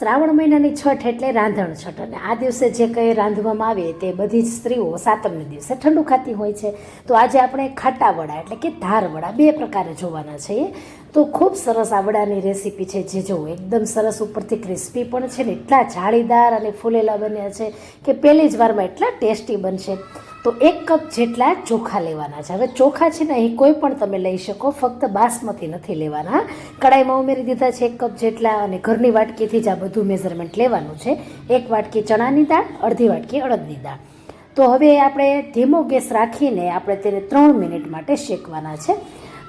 શ્રાવણ મહિનાની છઠ એટલે રાંધણ છઠ. અને આ દિવસે જે કંઈ રાંધવામાં આવે તે બધી જ સ્ત્રીઓ સાતમને દિવસે ઠંડુ ખાતી હોય છે. તો આજે આપણે ખાટા વડા એટલે કે ધાર વડા બે પ્રકારે જોવાના છે. તો ખૂબ સરસ આ વડાની રેસીપી છે જે જો એકદમ સરસ ઉપરથી ક્રિસ્પી પણ છે ને એટલા જાળીદાર અને ફૂલેલા બન્યા છે કે પહેલી જ વારમાં એટલા ટેસ્ટી બનશે. તો એક કપ જેટલા ચોખા લેવાના છે. હવે ચોખા છે ને અહીં કોઈ પણ તમે લઈ શકો, ફક્ત બાસમતી નથી લેવાના. કડાઈમાં ઉમેરી દીધા છે એક કપ જેટલા અને ઘરની વાટકીથી જ આ બધું મેઝરમેન્ટ લેવાનું છે. એક વાટકી ચણાની દાળ, અડધી વાટકી અડદની દાળ. તો હવે આપણે ધીમો ગેસ રાખીને આપણે તેને ત્રણ મિનિટ માટે શેકવાના છે.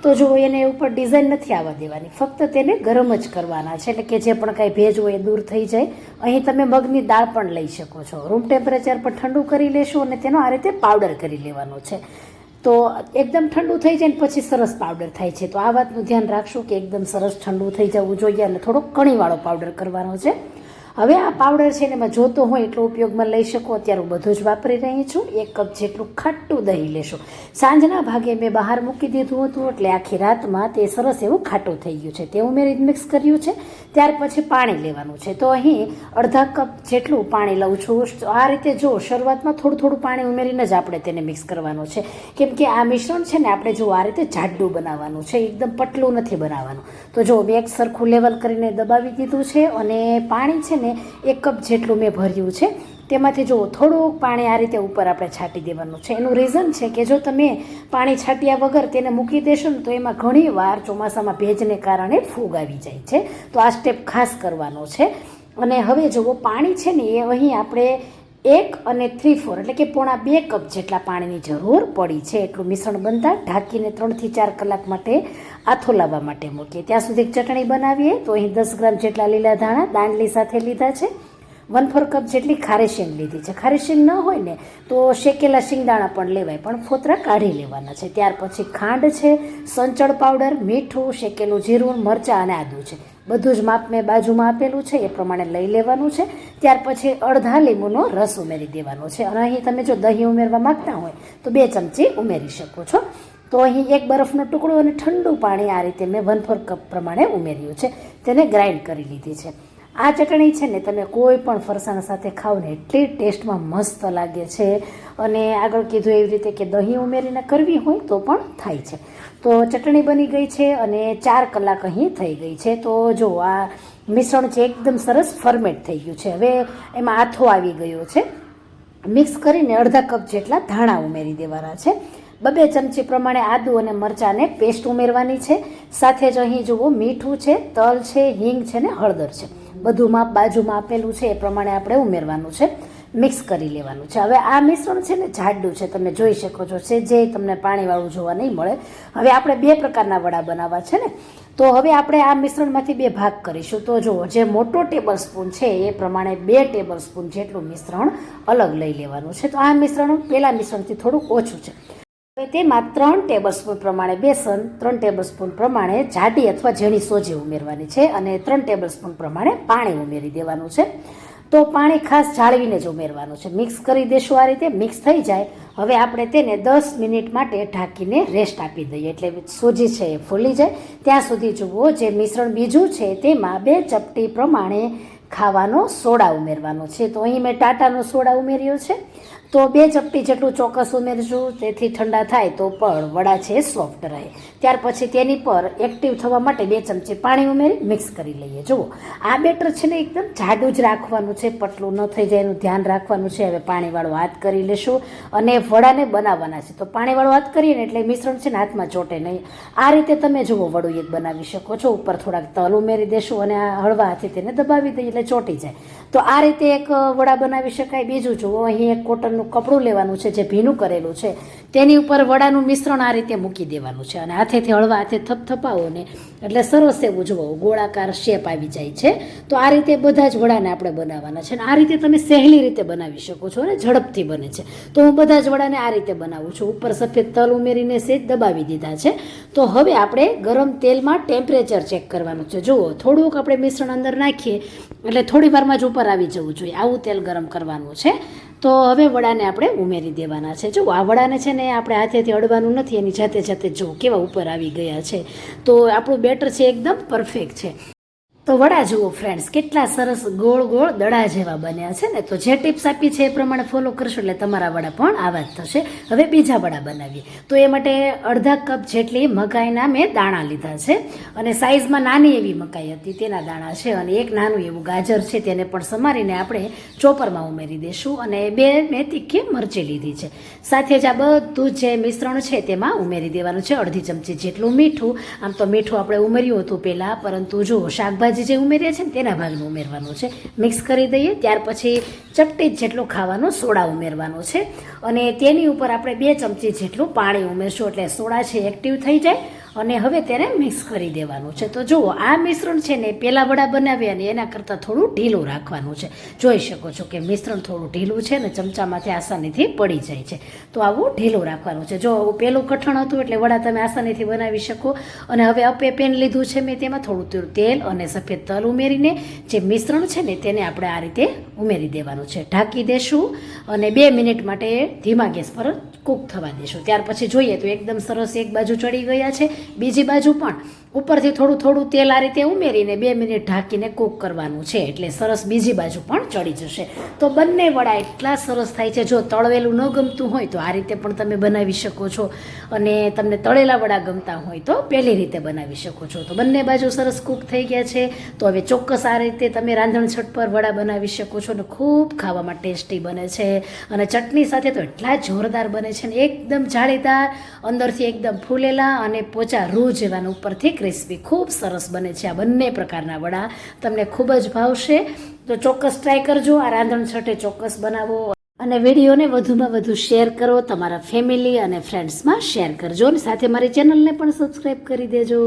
તો જો એને ઉપર ડિઝાઇન નથી આવવા દેવાની, ફક્ત તેને ગરમ જ કરવાના છે. એટલે કે જે પણ કાંઈ ભેજ હોય એ દૂર થઈ જાય. અહીં તમે મગની દાળ પણ લઈ શકો છો. રૂમ ટેમ્પરેચર પર ઠંડુ કરી લેશો અને તેનો આ રીતે પાવડર કરી લેવાનો છે. તો એકદમ ઠંડુ થઈ જાય ને પછી સરસ પાવડર થાય છે. તો આ વાતનું ધ્યાન રાખશું કે એકદમ સરસ ઠંડુ થઈ જવું જોઈએ અને થોડોક કણીવાળો પાવડર કરવાનો છે. હવે આ પાવડર છે ને એમાં જોતો હોય એટલો ઉપયોગમાં લઈ શકો, અત્યારે હું બધું જ વાપરી રહી છું. એક કપ જેટલું ખાટું દહીં લેશું. સાંજના ભાગે મેં બહાર મૂકી દીધું હતું, એટલે આખી રાતમાં તે સરસ એવું ખાટું થઈ ગયું છે. તે ઉમેરી મિક્સ કર્યું છે. ત્યાર પછી પાણી લેવાનું છે. તો અહીં અડધા કપ જેટલું પાણી લઉં છું. આ રીતે જો શરૂઆતમાં થોડું થોડું પાણી ઉમેરીને જ આપણે તેને મિક્સ કરવાનું છે. કેમ કે આ મિશ્રણ છે ને આપણે જો આ રીતે જાડું બનાવવાનું છે, એકદમ પટલું નથી બનાવવાનું. તો જો મેં એક સરખું લેવલ કરીને દબાવી દીધું છે અને પાણી છે ને એક કપ જેટલું મેં ભર્યું છે. તેમાંથી જો થોડુંક પાણી આ રીતે ઉપર આપણે છાંટી દેવાનું છે. એનું રીઝન છે કે જો તમે પાણી છાંટ્યા વગર તેને મૂકી દેશો ને તો એમાં ઘણી વાર ચોમાસામાં ભેજને કારણે ફૂગ આવી જાય છે. તો આ સ્ટેપ ખાસ કરવાનો છે. અને હવે જુઓ પાણી છે ને એ અહીં આપણે એક અને થ્રી ફોર એટલે કે પોણા બે કપ જેટલા પાણીની જરૂર પડી છે. એટલું મિશ્રણ બનતા ઢાંકીને ત્રણથી ચાર કલાક માટે આથો લાવવા માટે મૂકીએ. ત્યાં સુધી ચટણી બનાવીએ. તો અહીં દસ ગ્રામ જેટલા લીલા ધાણા દાંડલી સાથે લીધા છે. વન ફોર કપ જેટલી ખારી લીધી છે. ખારી ન હોય ને, તો શેકેલા શિંગદાણા પણ લેવાય, પણ ફોતરા કાઢી લેવાના છે. ત્યાર પછી ખાંડ છે, સંચળ પાવડર, મીઠું, શેકેલું જીરું, મરચાં અને આદું છે. બધું જ માપ મેં બાજુમાં આપેલું છે, એ પ્રમાણે લઈ લેવાનું છે. ત્યાર પછી અડધા લીંબુનો રસ ઉમેરી દેવાનો છે. અને અહીં તમે જો દહીં ઉમેરવા માગતા હોય, તો બે ચમચી ઉમેરી શકો છો. તો અહીં એક બરફનો ટુકડો અને ઠંડુ પાણી આ રીતે મેં વન ફોર કપ પ્રમાણે ઉમેર્યું છે. તેને ગ્રાઇન્ડ કરી લીધી છે. આ ચટણી છે ને તમે કોઈ પણ ફરસાણ સાથે ખાઓ ને એટલી ટેસ્ટમાં મસ્ત લાગે છે. અને આગળ કીધું એવી રીતે કે દહીં ઉમેરીને કરવી હોય તો પણ થાય છે. તો ચટણી બની ગઈ છે અને ચાર કલાક અહીં થઈ ગઈ છે. તો જો આ મિશ્રણ છે એકદમ સરસ ફર્મેટ થઈ ગયું છે. હવે એમાં આથો આવી ગયો છે. મિક્સ કરીને અડધા કપ જેટલા ધાણા ઉમેરી દેવાના છે. બબે ચમચી પ્રમાણે આદુ અને મરચાંને પેસ્ટ ઉમેરવાની છે. સાથે જ અહીં જુઓ, મીઠું છે, તલ છે, હિંગ છે ને હળદર છે. બધું માપ બાજુમાં આપેલું છે, એ પ્રમાણે આપણે ઉમેરવાનું છે. મિક્સ કરી લેવાનું છે. હવે આ મિશ્રણ છે ને જાડું છે, તમે જોઈ શકો છો, છે જે તમને પાણીવાળું જોવા નહીં મળે. હવે આપણે બે પ્રકારના વડા બનાવવા છે ને. તો હવે આપણે આ મિશ્રણમાંથી બે ભાગ કરીશું. તો જુઓ, જે મોટો ટેબલ સ્પૂન છે, એ પ્રમાણે બે ટેબલ સ્પૂન જેટલું મિશ્રણ અલગ લઈ લેવાનું છે. તો આ મિશ્રણ પહેલાં મિશ્રણથી થોડુંક ઓછું છે. હવે તેમાં ત્રણ ટેબલ સ્પૂન પ્રમાણે બેસન, ત્રણ ટેબલ સ્પૂન પ્રમાણે જાડી અથવા ઝીણી સોજી ઉમેરવાની છે અને ત્રણ ટેબલ સ્પૂન પ્રમાણે પાણી ઉમેરી દેવાનું છે. તો પાણી ખાસ જાળવીને જ ઉમેરવાનું છે. મિક્સ કરી દેશું આ રીતે મિક્સ થઈ જાય. હવે આપણે તેને દસ મિનિટ માટે ઢાંકીને રેસ્ટ આપી દઈએ. એટલે સૂજી છે એ ફૂલી જાય. ત્યાં સુધી જુઓ, જે મિશ્રણ બીજું છે તેમાં બે ચપટી પ્રમાણે ખાવાનો સોડા ઉમેરવાનો છે. તો અહીં મેં ટાટાનો સોડા ઉમેર્યો છે. તો બે ચપટી જેટલું ચોક્કસ ઉમેરશું તેથી ઠંડા થાય તો પણ વડા છે સોફ્ટ રહે. ત્યાર પછી તેની પર એક્ટિવ થવા માટે બે ચમચી પાણી ઉમેરી મિક્સ કરી લઈએ. જુઓ, આ બેટર છે ને એકદમ જાડું જ રાખવાનું છે પટલું ન થઈ જાય એનું ધ્યાન રાખવાનું છે. હવે પાણીવાળો હાથ કરી લેશું અને વડાને બનાવવાના છે. તો પાણીવાળો હાથ કરીએ ને એટલે મિશ્રણ છે ને હાથમાં ચોટે નહીં. આ રીતે તમે જુઓ, વડું એક બનાવી શકો છો. ઉપર થોડાક તલ ઉમેરી દેશું અને આ હળવા હાથે તેને દબાવી દઈએ એટલે ચોટી જાય. તો આ રીતે એક વડા બનાવી શકાય. બીજું જુઓ, અહીં એક કોટનનું કપડું લેવાનું છે, જે ભીનું કરેલું છે, તેની ઉપર વડાનું મિશ્રણ આ રીતે મૂકી દેવાનું છે અને હાથેથી હળવા હાથે થપથપાવો ને એટલે સરસ એવું જુઓ, ગોળાકાર શેપ આવી જાય છે. તો આ રીતે બધા જ વડાને આપણે બનાવવાના છે અને આ રીતે તમે સહેલી રીતે બનાવી શકો છો અને ઝડપથી બને છે. તો હું બધા જ વડાને આ રીતે બનાવું છું. ઉપર સફેદ તલ ઉમેરીને સેજ દબાવી દીધા છે. તો હવે આપણે ગરમ તેલમાં ટેમ્પરેચર ચેક કરવાનું છે. જુઓ, થોડુંક આપણે મિશ્રણ અંદર નાખીએ એટલે થોડી વારમાં જ ઉપર આવી જવું જોઈએ. આવું તેલ ગરમ કરવાનું છે. તો હવે વડાને આપણે ઉમેરી દેવાના છે. જો આ વડાને છે ને આપણે હાથેથી અડવાનું નથી, એની જાતે જાતે જો કેવા ઉપર આવી ગયા છે. તો આપણું બેટર છે એકદમ પરફેક્ટ છે. તો વડા જુઓ ફ્રેન્ડ્સ કેટલા સરસ ગોળ ગોળ દડા જેવા બન્યા છે ને. તો જે ટિપ્સ આપી છે એ પ્રમાણે ફોલો કરશો એટલે તમારા વડા પણ આવા જ થશે. હવે બીજા વડા બનાવીએ. તો એ માટે અડધા કપ જેટલી મકાઈના મેં દાણા લીધા છે અને સાઇઝમાં નાની એવી મકાઈ હતી, તેના દાણા છે અને એક નાનું એવું ગાજર છે, તેને પણ સમારીને આપણે ચોપરમાં ઉમેરી દઈશું અને બે મેં તીખી મરચી લીધી છે. સાથે જ આ બધું જે મિશ્રણ છે તેમાં ઉમેરી દેવાનું છે. અડધી ચમચી જેટલું મીઠું. આમ તો મીઠું આપણે ઉમેર્યું હતું પહેલાં, પરંતુ જો શાકભાજી જે ઉમેરીએ છે ને તેના ભાગનું ઉમેરવાનું છે. મિક્સ કરી દઈએ, ત્યાર પછી ચપટી જેટલો ખાવાનો સોડા ઉમેરવાનો છે. અને તેની ઉપર આપણે બે ચમચી જેટલું પાણી ઉમેરશું, એટલે સોડા છે એક્ટિવ થઈ જાય. અને હવે તેને મિક્સ કરી દેવાનું છે. તો જુઓ, આ મિશ્રણ છે ને પહેલાં વડા બનાવ્યા ને એના કરતાં થોડું ઢીલું રાખવાનું છે. જોઈ શકો છો કે મિશ્રણ થોડું ઢીલું છે ને ચમચામાંથી આસાનીથી પડી જાય છે. તો આવું ઢીલું રાખવાનું છે. જો પેલું કઠણ હતું એટલે વડા તમે આસાનીથી બનાવી શકો. અને હવે અપે પેન લીધું છે મેં તેમાં થોડું તેલ અને સફેદ તલ ઉમેરીને જે મિશ્રણ છે ને તેને આપણે આ રીતે ઉમેરી દેવાનું છે. ઢાંકી દેશું અને બે મિનિટ માટે ધીમા ગેસ પર કૂક થવા દેશું. ત્યાર પછી જોઈએ તો એકદમ સરસ એક બાજુ ચડી ગયા છે. બીજી બાજુ પણ ઉપરથી થોડું થોડું તેલ આ રીતે ઉમેરીને બે મિનિટ ઢાંકીને કૂક કરવાનું છે. એટલે સરસ બીજી બાજુ પણ ચડી જશે. તો બંને વડા એટલા સરસ થાય છે, જો તળવેલું ન ગમતું હોય તો આ રીતે પણ તમે બનાવી શકો છો. અને તમને તળેલા વડા ગમતા હોય તો પહેલી રીતે બનાવી શકો છો. તો બંને બાજુ સરસ કૂક થઈ ગયા છે. તો હવે ચોક્કસ આ રીતે તમે રાંધણછટ પર વડા બનાવી શકો છો અને ખૂબ ખાવામાં ટેસ્ટી બને છે. અને ચટણી સાથે તો એટલા જોરદાર બને છે ને, એકદમ જાળીદાર, અંદરથી એકદમ ફૂલેલા અને પોચા રૂ જેવાના ઉપરથી ક્રિસ્પી ખૂબ સરસ બને છે આ બંને પ્રકારના વડા. તમને ખૂબ જ ભાવશે. તો ચોક્કસ ટ્રાય કરજો. આ રાંધણ છઠે ચોક્કસ બનાવો. અને વિડીયોને વધુમાં વધુ શેર કરો. તમારા ફેમિલી અને ફ્રેન્ડ્સમાં શેર કરજો. અને સાથે મારી ચેનલને પણ સબસ્ક્રાઈબ કરી દેજો.